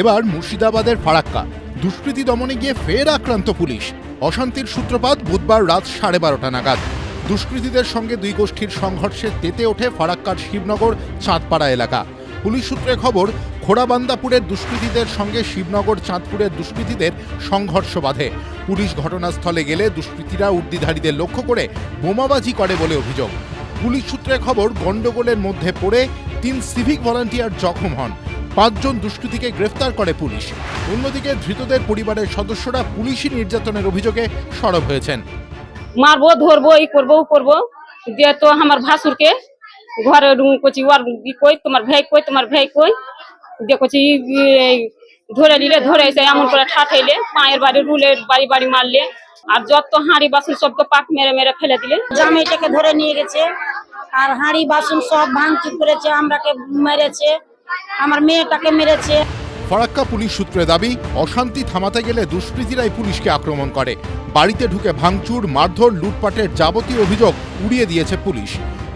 এবার মুর্শিদাবাদের ফারাক্কা। দুষ্কৃতী দমনে গিয়ে ফের আক্রান্ত পুলিশ। অশান্তির সূত্রপাত বুধবার রাত সাড়ে বারোটা নাগাদ। দুষ্কৃতীদের সঙ্গে দুই গোষ্ঠীর সংঘর্ষে তেতে ওঠে ফারাক্কার শিবনগর চাঁদপাড়া এলাকা। পুলিশ সূত্রে খবর, খোড়াবান্দাপুরের দুষ্কৃতীদের সঙ্গে শিবনগর চাঁদপুরের দুষ্কৃতীদের সংঘর্ষ বাধে। পুলিশ ঘটনাস্থলে গেলে দুষ্কৃতীরা উর্দিধারীদের লক্ষ্য করে বোমাবাজি করে বলে অভিযোগ। পুলিশ সূত্রে খবর, গণ্ডগোলের মধ্যে পড়ে তিন সিভিক ভলান্টিয়ার জখম হন। পাঁচজন দুষ্কৃতীকে গ্রেফতার করে পুলিশ। অন্যদিকে ধৃতদের পরিবারের সদস্যরা পুলিশি নির্যাতনের অভিযোগে সরব হয়েছেন। মারবো ধরবো ই করব ও করব। দিয়ে তো আমার ভাসুরকে ঘরে করছি ওর ই কই তোমার ভাই কই তোমার ভাই কই দিয়ে ই- ধরে নিলে ধরে এসে এমন করে ঠাঠাইলে পায়ের বাড়ি রুলের বাড়ি বাড়ি মারলে আর যত হাঁড়ি বাসন সব তো পাক মেরে মেরে ফেলে দিলে। জামাইটাকে ধরে নিয়ে গেছে আর হাঁড়ি বাসন সব ভাঙচুর করেছে আমরাকে মেরেছে আমার মেয়েটাকে মেরেছে। ফরাক্কা পুলিশ সূত্রে দাবি, অশান্তি থামাতে গেলে দুষ্কৃতীরাই পুলিশকে আক্রমণ করে। বাড়িতে ঢুকে ভাঙচুর, মারধর, লুটপাটের যাবতীয় অভিযোগ উড়িয়ে দিয়েছে পুলিশ।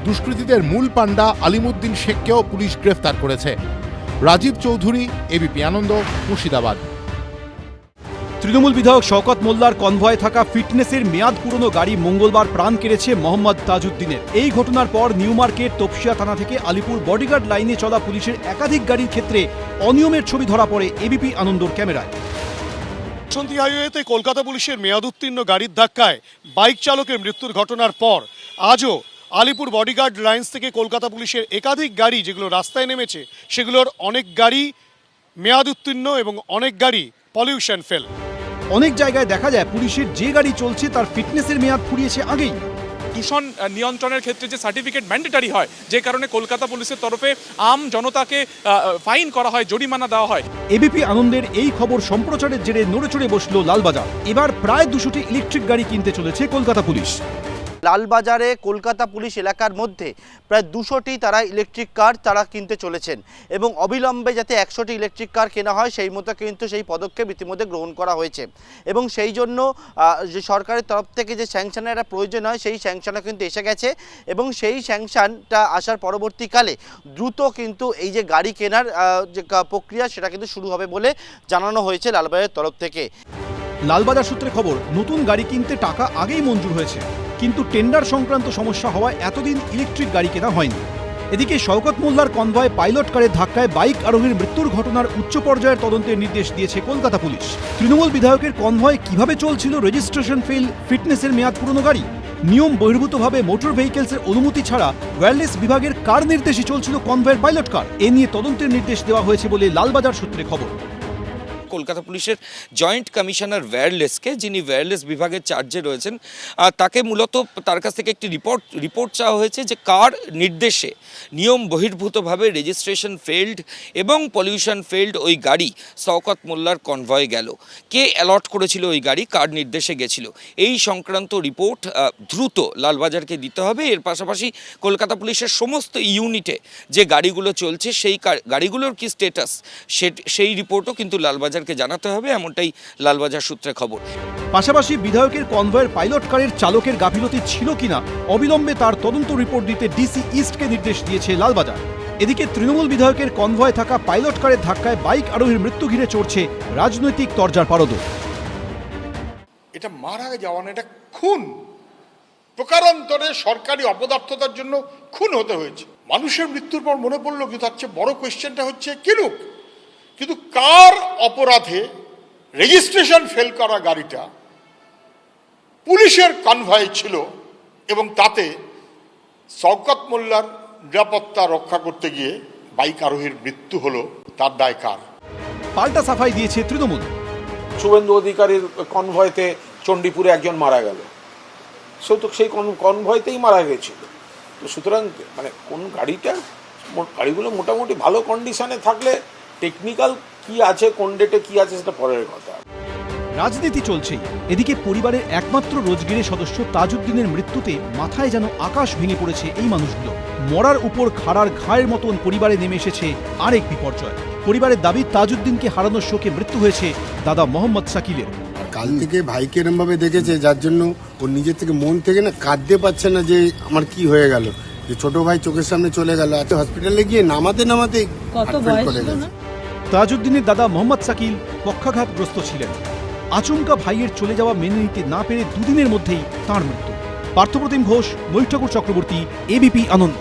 দুষ্কৃতীদের মূল পাণ্ডা আলিমুদ্দিন শেখকেও পুলিশ গ্রেফতার করেছে। রাজীব চৌধুরী এবিপি আনন্দ, মুর্শিদাবাদ। তৃণমূল বিধায়ক শওকত মোল্লার কনভয়ে থাকা ফিটনেসের মেয়াদ পুরনো গাড়ি মঙ্গলবার প্রাণ কেড়েছে মোহাম্মদ তাজউদ্দিনের। এই ঘটনার পর নিউ মার্কেট, তপসিয়া থানা থেকে আলিপুর বডিগার্ড লাইনে চলা পুলিশের একাধিক গাড়ির ক্ষেত্রে অনিয়মের ছবি ধরা পড়ে এবিপি আনন্দর ক্যামেরায়। বাসন্তী হাইওয়েতে কলকাতা পুলিশের মেয়াদ উত্তীর্ণ গাড়ির ধাক্কায় বাইক চালকের মৃত্যুর ঘটনার পর আজও আলিপুর বডিগার্ড লাইন্স থেকে কলকাতা পুলিশের একাধিক গাড়ি যেগুলো রাস্তায় নেমেছে, সেগুলোর অনেক গাড়ি মেয়াদ উত্তীর্ণ এবং অনেক গাড়ি পলিউশন ফেল। অনেক জায়গায় দেখা যায় পুলিশের যে গাড়ি চলছে তার ফিটনেসের মেয়াদ ফুরিয়েছে আগেই। দূষণ নিয়ন্ত্রণের ক্ষেত্রে যে সার্টিফিকেট ম্যান্ডেটারি হয় যে কারণে কলকাতা পুলিশের তরফে আম জনতাকে ফাইন করা হয় জরিমানা দেওয়া হয়। এবিপি আনন্দের এই খবর সম্প্রচারের জেরে নড়ে চড়ে বসল লালবাজার। এবার প্রায় দুশোটি ইলেকট্রিক গাড়ি কিনতে চলেছে কলকাতা পুলিশ। লালবাজারে কলকাতা পুলিশ এলাকার মধ্যে প্রায় দুশোটি তারা ইলেকট্রিক কার তারা কিনতে চলেছেন এবং অবিলম্বে যাতে একশোটি ইলেকট্রিক কার কেনা হয়, সেই মতো কিন্তু সেই পদক্ষেপ ইতিমধ্যে গ্রহণ করা হয়েছে। এবং সেই জন্য যে সরকারের তরফ থেকে যে স্যাংশনের একটা প্রয়োজন হয়, সেই স্যাংশনও কিন্তু এসে গেছে এবং সেই স্যাংশনটা আসার পরবর্তীকালে দ্রুত কিন্তু এই যে গাড়ি কেনার যে প্রক্রিয়া সেটা কিন্তু শুরু হবে বলে জানানো হয়েছে লালবাজারের তরফ থেকে। লালবাজার সূত্রে খবর, নতুন গাড়ি কিনতে টাকা আগেই মঞ্জুর হয়েছে। কিন্তু টেন্ডার সংক্রান্ত সমস্যা হওয়ায় এতদিন ইলেকট্রিক গাড়ি কেনা হয়নি। এদিকে শওকত মোল্লার কনভয় পাইলট কারের ধাক্কায় বাইক আরোহীর মৃত্যুর ঘটনার উচ্চ পর্যায়ের তদন্তের নির্দেশ দিয়েছে কলকাতা পুলিশ। তৃণমূল বিধায়কের কনভয় কীভাবে চলছিল রেজিস্ট্রেশন ফেল ফিটনেসের মেয়াদ পুরনো গাড়ি? নিয়ম বহির্ভূতভাবে মোটর ভেহিকেলসের অনুমতি ছাড়া ওয়্যারলেস বিভাগের কার নির্দেশে চলছিল কনভয়ের পাইলট কার? এ নিয়ে তদন্তের নির্দেশ দেওয়া হয়েছে বলে লালবাজার সূত্রে খবর। কলকাতা পুলিশের জয়েন্ট কমিশনার ওয়্যারলেসকে, যিনি ওয়্যারলেস বিভাগের চার্জে রয়েছেন তাকে মূলত তার কাছ থেকে একটি রিপোর্ট রিপোর্ট চাওয়া হয়েছে যে কার নির্দেশে নিয়ম বহির্ভূতভাবে রেজিস্ট্রেশন ফেল্ড এবং পলিউশন ফেল্ড ওই গাড়ি শওকত মোল্লার কনভয়ে গেল। কে অ্যালট করেছিল ওই গাড়ি, কার নির্দেশে গেছিল? এই সংক্রান্ত রিপোর্ট দ্রুত লালবাজারকে দিতে হবে। এর পাশাপাশি কলকাতা পুলিশের সমস্ত ইউনিটে যে গাড়িগুলো চলছে, সেই গাড়িগুলোর কি স্টেটাস সেই রিপোর্টও কিন্তু লালবাজারকে জানাতে হবে এমনটাই লালবাজার সূত্রে খবর। পাশাপাশি বিধায়কের কনভয়ের পাইলট কারের চালকের গাফিলতি ছিল কিনা অবিলম্বে তার তদন্ত রিপোর্ট দিতে ডিসি ইস্টকে নির্দেশ দিয়েছে লালবাজার। এদিকে তৃণমূল বিধায়কের কনভয়ে থাকা পাইলট কারের ধাক্কায় বাইক আরোহীর মৃত্যু ঘিরে চড়ছে রাজনৈতিক তরজার পারদ এটা মারা যাওয়া না এটা খুন। প্রকারান্তরে সরকারি অপদার্থতার জন্য খুন হতে হয়েছে। মানুষের মৃত্যুর পর মনে পড়ল কি তার চেয়ে বড় কোয়েশ্চেনটা হচ্ছে কিনুক কিন্তু কার অপরাধে রেজিস্ট্রেশন ফেল করা গাড়িটা পুলিশের কনভয় ছিল এবং তাতে শওকত মোল্লার নিরাপত্তা রক্ষা করতে গিয়ে বাইক আরোহীর মৃত্যু হলো তার দায় কার? পাল্টা সাফাই দিয়েছে তৃণমূল। শুভেন্দু অধিকারীর কনভয়তে চণ্ডীপুরে একজন মারা গেল। সে তো সেই কন- কনভয়তেই মারা গেছিল। তো সুতরাং মানে কোন গাড়িটা মো- গাড়িগুলো মোটামুটি ভালো কন্ডিশনে থাকলে টেকনিক্যাল কি আছে কোন ডেটে কি আছে সেটা পরের কথা। রাজনীতি চলছেই। এদিকে পরিবারের একমাত্র রোজগেরের সদস্য তাজউদ্দিনের মৃত্যুতে মাথায় যেন আকাশ ভেঙে পড়েছে এই মানুষগুলো। মরার উপর খাড়ার ঘায়ের মতন পরিবারে নেমে এসেছে আরেক বিপর্যয়। পরিবারের দাবি তাজউদ্দিনকে হারানোর শোকে মৃত্যু হয়েছে দাদা মোহাম্মদ সাকিলের কাল থেকে ভাইকে এরম ভাবে দেখেছে যার জন্য ও নিজের থেকে মন থেকে না কাঁদতে পারছে না যে আমার কি হয়ে গেল। যে ছোট ভাই চোখের সামনে চলে গেল আজকে হসপিটালে গিয়ে নামাতে নামাতে কত বয়স? তাজউদ্দিনের দাদা মোহাম্মদ সাকিল পক্ষাঘাতগ্রস্ত ছিলেন। আচমকা ভাইয়ের চলে যাওয়া মেনে নিতে না পেরে দুদিনের মধ্যেই তাঁর মৃত্যু। পার্থপ্রতিম ঘোষ মৈঠাকুর চক্রবর্তী এবিপি আনন্দ।